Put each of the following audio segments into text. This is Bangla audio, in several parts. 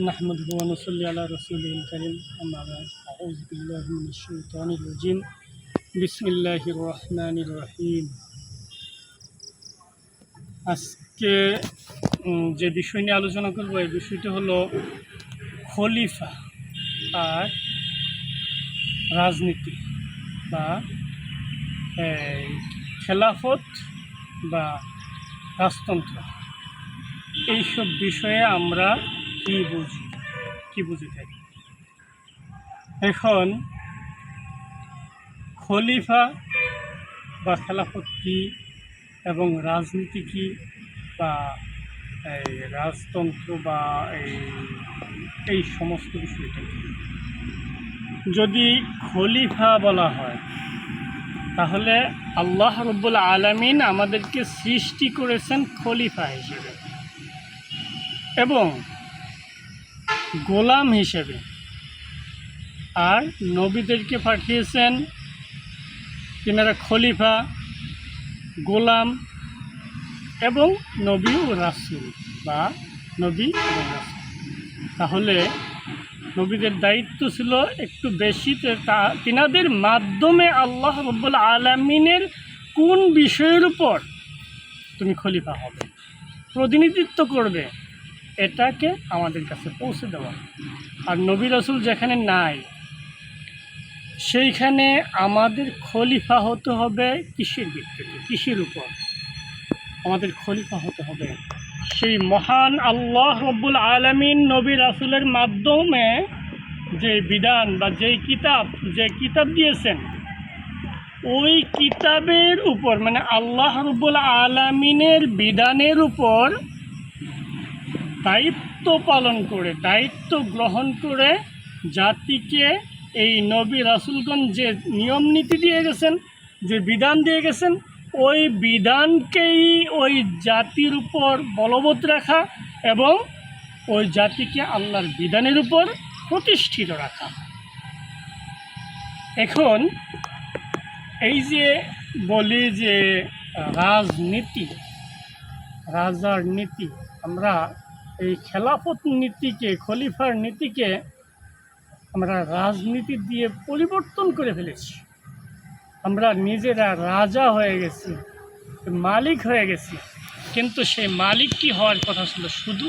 نحمده ونصلي على رسوله الكريم أما بعد أعوذ بالله من الشيطان الرجيم بسم الله الرحمن الرحيم আজকে উম, যে বিষয় নিয়ে আলোচনা করবো এই বিষয়টা হলো খলিফা আর রাজনীতি বা এই, খেলাফত বা রাজতন্ত্র এইসব বিষয়ে আমরা কি বুঝি? কি বুঝে থাকি এখন খলিফা বা খেলাফত কি এবং রাজনীতি কি বা এই রাজতন্ত্র বা এই এই সমস্ত বিষয়টা কি? যদি খলিফা বলা হয়, তাহলে আল্লাহ রব্বুল আলমিন আমাদেরকে সৃষ্টি করেছেন খলিফা হিসেবে। এবং গোলাম হিসেবে। আর নবীদেরকে পাঠিয়েছেন তিনারা খলিফা, গোলাম এবং নবী ও রাসুল বা নবী রাসুল। তাহলে নবীদের দায়িত্ব ছিল একটু বেশি তা তিনাদের মাধ্যমে আল্লাহ রব্বুল আলমিনের কোন বিষয়ের উপর তুমি খলিফা হবে? প্রতিনিধিত্ব করবে। এটাকে আমাদের কাছে পৌঁছে দেওয়া। আর নবী রসুল যেখানে নাই, সেইখানে আমাদের খলিফা হতে হবে কৃষির ভিত্তিতে কৃষির উপর? আমাদের খলিফা হতে হবে সেই মহান আল্লাহ রব্বুল আলমিন নবী রাসুলের মাধ্যমে যে বিধান বা যেই কিতাব, যে কিতাব দিয়েছেন, ওই কিতাবের উপর মানে আল্লাহ রব্বুল আলমিনের বিধানের উপর দায়িত্ব পালন করে, দায়িত্ব গ্রহণ করে জাতিকে এই নবী রাসুলগঞ্জ যে নিয়ম নীতি দিয়ে গেছেন, যে বিধান দিয়ে গেছেন, ওই বিধানকেই ওই জাতির উপর বলবৎ রাখা এবং ওই জাতিকে আল্লাহর বিধানের উপর প্রতিষ্ঠিত রাখা। এখন এই যে বলি যে রাজনীতি, রাজার নীতি, আমরা এই খেলাফত নীতিকে, খলিফার নীতিকে আমরা রাজনীতি দিয়ে পরিবর্তন করে ফেলেছি। আমরা নিজেরা রাজা হয়ে গেছি, মালিক হয়ে গেছি। কিন্তু সেই মালিকটি হওয়ার কথা ছিল? শুধু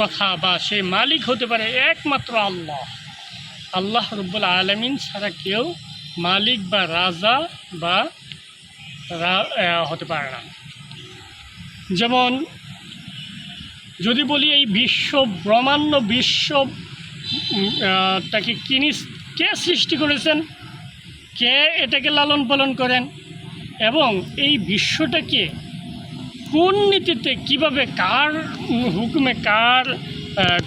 কথা বা সেই মালিক হতে পারে একমাত্র আল্লাহ। আল্লাহ রব্বুল আলমিন ছাড়া কেউ মালিক বা রাজা বা হতে পারে না। যেমন যদি বলি এই বিশ্ব, ব্রহ্মাণ্ড বিশ্ব তাকে কিনি, কে সৃষ্টি করেছেন? কে এটাকে লালন পালন করেন? এবং এই বিশ্বটাকে কোন নীতিতে, কীভাবে, কার হুকুমে, কার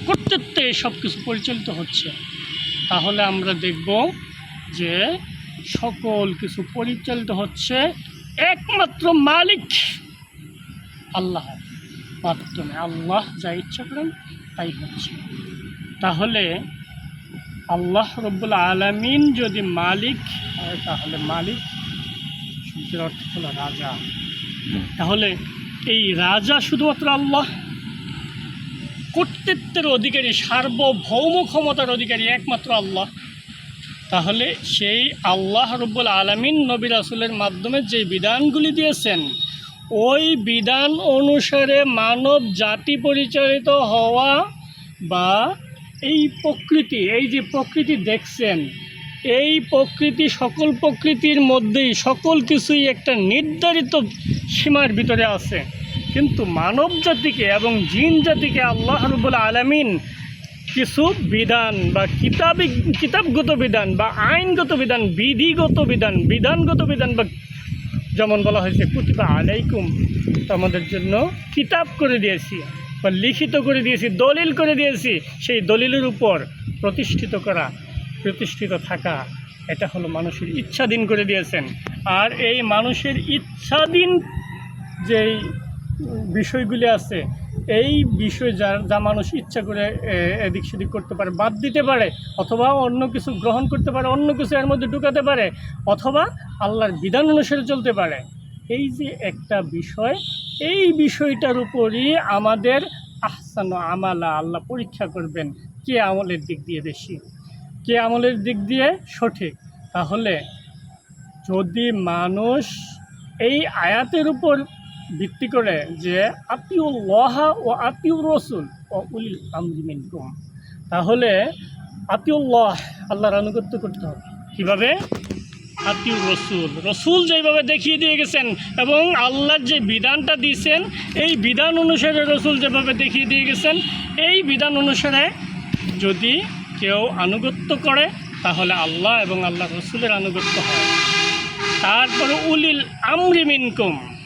কর্তৃত্বে সব কিছু পরিচালিত হচ্ছে? তাহলে আমরা দেখব যে সকল কিছু পরিচালিত হচ্ছে একমাত্র মালিক আল্লাহ। মাধ্যমে আল্লাহ যা ইচ্ছা করেন তাই হচ্ছে। তাহলে আল্লাহ রব্বুল আলমিন যদি মালিক হয়, তাহলে মালিক শব্দের অর্থ হলো রাজা। তাহলে এই রাজা শুধুমাত্র আল্লাহ? কর্তৃত্বের অধিকারী, সার্বভৌম ক্ষমতার অধিকারী একমাত্র আল্লাহ। তাহলে সেই আল্লাহ রব্বুল আলমিন নবী রাসুলের মাধ্যমে যে বিধানগুলি দিয়েছেন ওই বিধান অনুসারে মানব জাতি পরিচালিত হওয়া বা এই প্রকৃতি, এই যে প্রকৃতি দেখছেন, এই প্রকৃতি সকল প্রকৃতির মধ্যেই সকল কিছুই একটা নির্ধারিত সীমার ভিতরে আছে। কিন্তু মানব জাতিকে এবং জিন জাতিকে আল্লাহ রবুল আলমিন কিছু বিধান বা কিতাবিক কিতাবগত বিধান বা আইনগত বিধান, বিধিগত বিধান, বিধানগত বিধান বা যেমন বলা হয়েছে, কুতিবা আলাইকুম তোমাদের জন্য কিতাব করে দিয়েছি বা লিখিত করে দিয়েছি, দলিল করে দিয়েছি। সেই দলিলের উপর প্রতিষ্ঠিত করা, প্রতিষ্ঠিত থাকা, এটা হলো মানুষের ইচ্ছাধীন করে দিয়েছেন। আর এই মানুষের ইচ্ছাধীন যেই বিষয়গুলি আছে এই বিষয়ে যা যা মানুষ ইচ্ছা করে এদিক সেদিক করতে পারে, বাদ দিতে পারে, অথবা অন্য কিছু গ্রহণ করতে পারে, অন্য কিছু এর মধ্যে ঢুকাতে পারে, অথবা আল্লাহর বিধান অনুসারে চলতে পারে। এই যে একটা বিষয়, এই বিষয়টার উপরই আমাদের আহসান আমালা আল্লাহ পরীক্ষা করবেন, কে আমলের দিক দিয়ে বেশি, কে আমলের দিক দিয়ে সঠিক। তাহলে যদি মানুষ এই আয়াতের উপর ভিত্তি করে যে আতিউল লহা ও আতিউর রসুল ও উলিল আমরিমিনকুম তাহলে আতিউল্লাহ আল্লাহর আনুগত্য করতে হবে। কীভাবে? আতিউর রসুল। রসুল যেভাবে দেখিয়ে দিয়ে গেছেন এবং আল্লাহর যে বিধানটা দিয়েছেন, এই বিধান অনুসারে রসুল যেভাবে দেখিয়ে দিয়ে গেছেন, এই বিধান অনুসারে যদি কেউ আনুগত্য করে, তাহলে আল্লাহ এবং আল্লাহ রসুলের আনুগত্য হয়। তারপরে উলিল আমরি মিনকুম।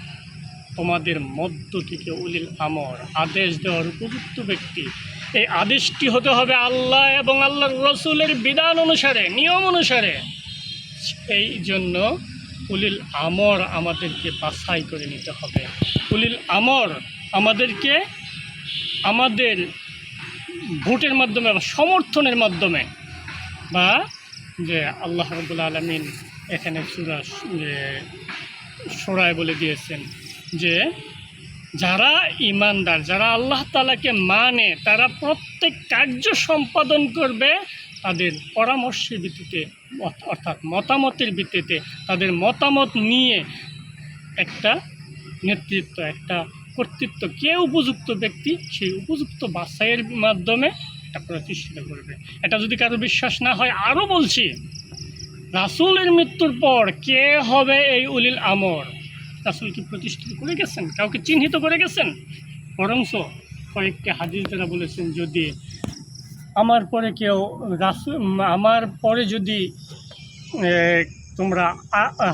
তোমাদের মধ্য থেকে উলিল আমর। আদেশ দেওয়ার উপযুক্ত ব্যক্তি। এই আদেশটি হতে হবে আল্লাহ এবং আল্লাহর রসুলের বিধান অনুসারে, নিয়ম অনুসারে। এই জন্য উলিল আমর আমাদেরকে বাছাই করে নিতে হবে। উলিল আমর আমাদেরকে আমাদের ভোটের মাধ্যমে বা সমর্থনের মাধ্যমে বা যে আল্লাহ রবুল আলমিন এখানে সুরা সোরায় বলে দিয়েছেন যে যারা ইমানদার, যারা আল্লাহ তালাকে মানে তারা প্রত্যেক কার্য সম্পাদন করবে তাদের পরামর্শের ভিত্তিতে অর্থাৎ মতামতের ভিত্তিতে, তাদের মতামত নিয়ে একটা নেতৃত্ব, একটা কর্তৃত্ব। কে উপযুক্ত ব্যক্তি, সেই উপযুক্ত বাছাইয়ের মাধ্যমে এটা প্রতিষ্ঠিত করবে। এটা যদি কারও বিশ্বাস না হয়, আরও বলছি, রাসূলের মৃত্যুর পর কে হবে এই উলিল আমর? রাসূল কি প্রতিষ্ঠিত করে গেছেন, কাউকে চিহ্নিত করে গেছেন? বরংস কয়েকটি হাদিস দ্বারা বলেছেন, যদি আমার পরে কেউ রাসুল আমার পরে যদি তোমরা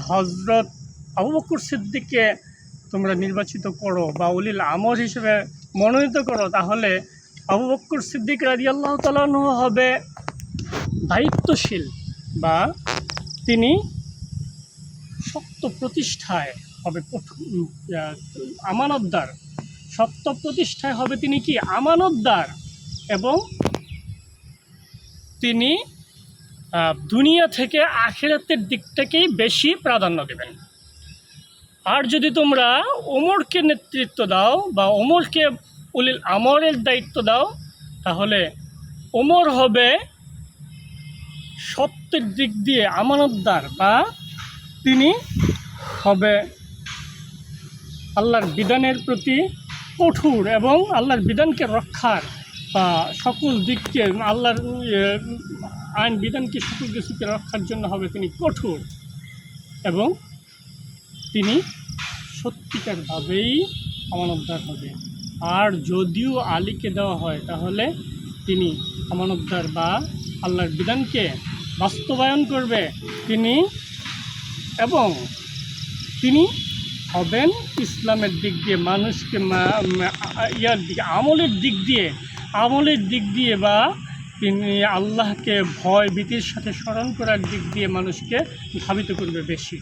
হজরত আবু বকর সিদ্দিককে তোমরা নির্বাচিত করো বা উলিল আমর হিসেবে মনোনীত করো, তাহলে আবু বক্কর সিদ্দিক রাজি আল্লাহ তালু হবে দায়িত্বশীল বা তিনি শক্ত প্রতিষ্ঠায় হবে আমানতদার। সত্য প্রতিষ্ঠায় হবে তিনি কি? আমানতদার। এবং তিনি দুনিয়া থেকে আখেরাতের দিকটাকেই বেশি প্রাধান্য দেবেন। আর যদি তোমরা ওমরকে নেতৃত্ব দাও বা ওমরকে উলিল আমরের দায়িত্ব দাও, তাহলে ওমর হবে সত্যের দিক দিয়ে আমানতদার বা তিনি হবে আল্লাহর বিধানের প্রতি কঠোর এবং আল্লাহর বিধানকে রক্ষার বা সকল দিককে আল্লাহর আইন বিধানকে সকল কিছুকে রক্ষার জন্য হবে তিনি কঠোর এবং তিনি সত্যিকারভাবেই আমানতদার হবে। আর যদিও আলীকে দেওয়া হয়, তাহলে তিনি আমানতদার বা আল্লাহর বিধানকে বাস্তবায়ন করবে তিনি এবং তিনি হবেন, ইসলামের দিক দিয়ে মানুষকে ইয়ার দিকে, আমলের দিক দিয়ে, আমলের দিক দিয়ে বা তিনি আল্লাহকে ভয়, ভীতির সাথে স্মরণ করার দিক দিয়ে মানুষকে ধাবিত করবে বেশি।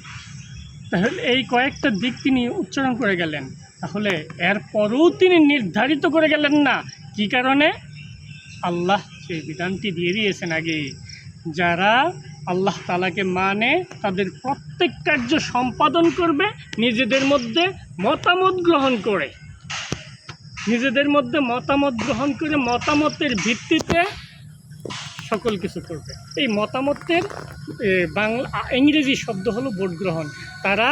তাহলে এই কয়েকটা দিক তিনি উচ্চারণ করে গেলেন। তাহলে এরপরেও তিনি নির্ধারিত করে গেলেন না। কি কারণে? আল্লাহ সেই বিধানটি দিয়ে দিয়েছেন আগে, যারা আল্লাহ তালাকে মানে তাদের প্রত্যেক কার্য সম্পাদন করবে, নিজেদের মধ্যে মতামত গ্রহণ করে। নিজেদের মধ্যে মতামত গ্রহণ করে মতামতের ভিত্তিতে সকল কিছু করবে। এই মতামতের বাংলা ইংরেজি শব্দ হলো ভোট গ্রহণ। তারা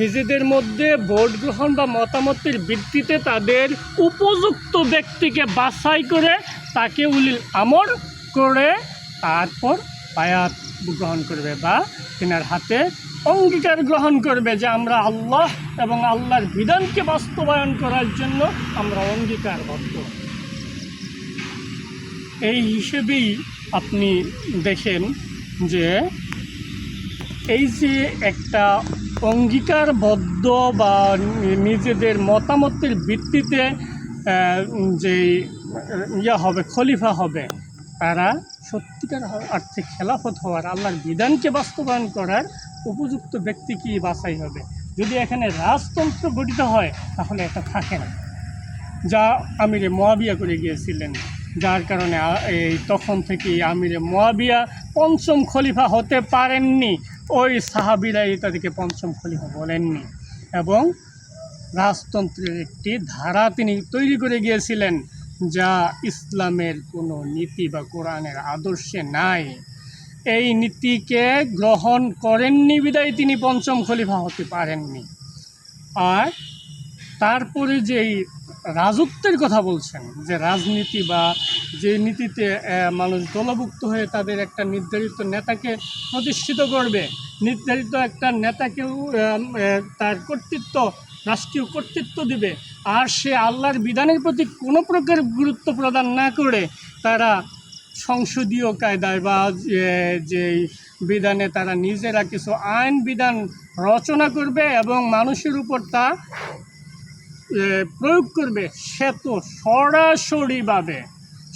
নিজেদের মধ্যে ভোট গ্রহণ বা মতামতের ভিত্তিতে তাদের উপযুক্ত ব্যক্তিকে বাছাই করে তাকে উলিল, আমর করে তারপর বায়াত গ্রহণ করবে বা তেনার হাতে অঙ্গীকার গ্রহণ করবে যে আমরা আল্লাহ এবং আল্লাহর বিধানকে বাস্তবায়ন করার জন্য আমরা অঙ্গীকারবদ্ধ। এই হিসেবেই আপনি দেখেন যে এই যে একটা অঙ্গীকারবদ্ধ বা নিজেদের মতামতের ভিত্তিতে যে ইয়া হবে, খলিফা হবে, তারা সত্যিকার অর্থে খেলাফত হওয়ার, আল্লাহর বিধানকে বাস্তবায়ন করার উপযুক্ত ব্যক্তি কি বাছাই হবে? যদি এখানে রাজতন্ত্র গঠিত হয়, তাহলে এটা থাকে না। যা আমিরে মোয়াবিয়া করে গিয়েছিলেন, যার কারণে এই তখন থেকে আমিরে মোয়াবিয়া পঞ্চম খলিফা হতে পারেননি। ওই সাহাবিরাই তাদেরকে পঞ্চম খলিফা বলেননি। এবং রাজতন্ত্রের একটি ধারা তিনি তৈরি করে গিয়েছিলেন। যা ইসলামের কোনো নীতি বা কোরআনের আদর্শে নাই। এই নীতিকে গ্রহণ করেননি, বিদায় তিনি পঞ্চম খলিফা হতে পারেননি। আর তারপরে যেই রাজত্বের কথা বলছেন, যে রাজনীতি বা যে নীতিতে মানুষ দলভুক্ত হয়ে তাদের একটা নির্ধারিত নেতাকে প্রতিষ্ঠিত করবে, নির্ধারিত একটা নেতাকেও তার কর্তৃত্ব রাষ্ট্রীয় কর্তৃত্ব দিবে। আর সে আল্লাহর বিধানের প্রতি কোনো প্রকার গুরুত্ব প্রদান না করে তারা সংসদীয় কায়দায় বা যে- বিধানে তারা নিজেরা কিছু আইন বিধান রচনা করবে এবং মানুষের উপর তা প্রয়োগ করবে, সে তো সরাসরিভাবে,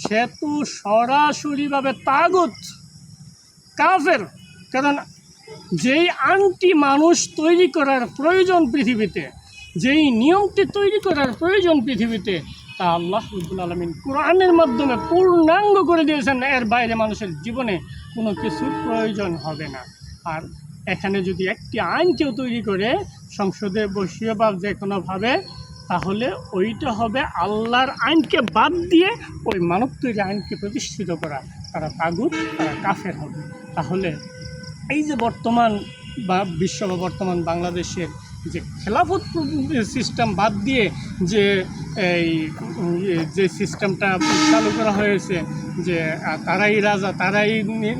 সে তো সরাসরিভাবে তাগত, কাফের। কারণ যেই আইনটি মানুষ তৈরি করার প্রয়োজন পৃথিবীতে যেই নিয়মটি তৈরি করার প্রয়োজন পৃথিবীতে, তা আল্লাহ রব্বুল আলমিন কোরআনের মাধ্যমে পূর্ণাঙ্গ করে দিয়েছেন। এর বাইরে মানুষের জীবনে কোনো কিছুর প্রয়োজন হবে না। আর এখানে যদি একটি আইন কেউ তৈরি করে, সংসদে বসিয়ে বা যে কোনোভাবে তাহলে ওইটা হবে আল্লাহর আইনকে বাদ দিয়ে ওই মানব তৈরি আইনকে প্রতিষ্ঠিত করা। তারা তাগুত তারা কাফের হবে। তাহলে এই যে বর্তমান বা বিশ্ব বা বর্তমান বাংলাদেশের যে খেলাফত সিস্টেম বাদ দিয়ে যে এই যে সিস্টেমটা চালু করা হয়েছে, যে তারাই রাজা, তারাই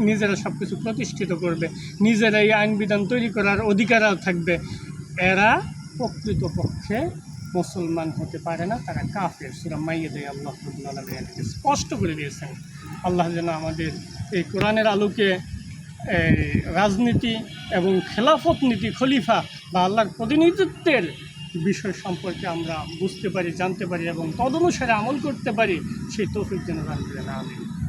নিজেরা সব কিছু প্রতিষ্ঠিত করবে, নিজেরাই আইন বিধান তৈরি করার অধিকার থাকবে, এরা প্রকৃতপক্ষে মুসলমান হতে পারে না, তারা কাফের। সুরা মাইয়ে দেয় আল্লাহ স্পষ্ট করে দিয়েছেন। আল্লাহ যেন আমাদের এই কোরআনের আলোকে রাজনীতি এবং খেলাফত নীতি খলিফা বা আল্লাহর প্রতিনিধিত্বের বিষয় সম্পর্কে আমরা বুঝতে পারি, জানতে পারি এবং তদনুসারে আমল করতে পারি, সেই তৌফিক যেন দান না আমিন।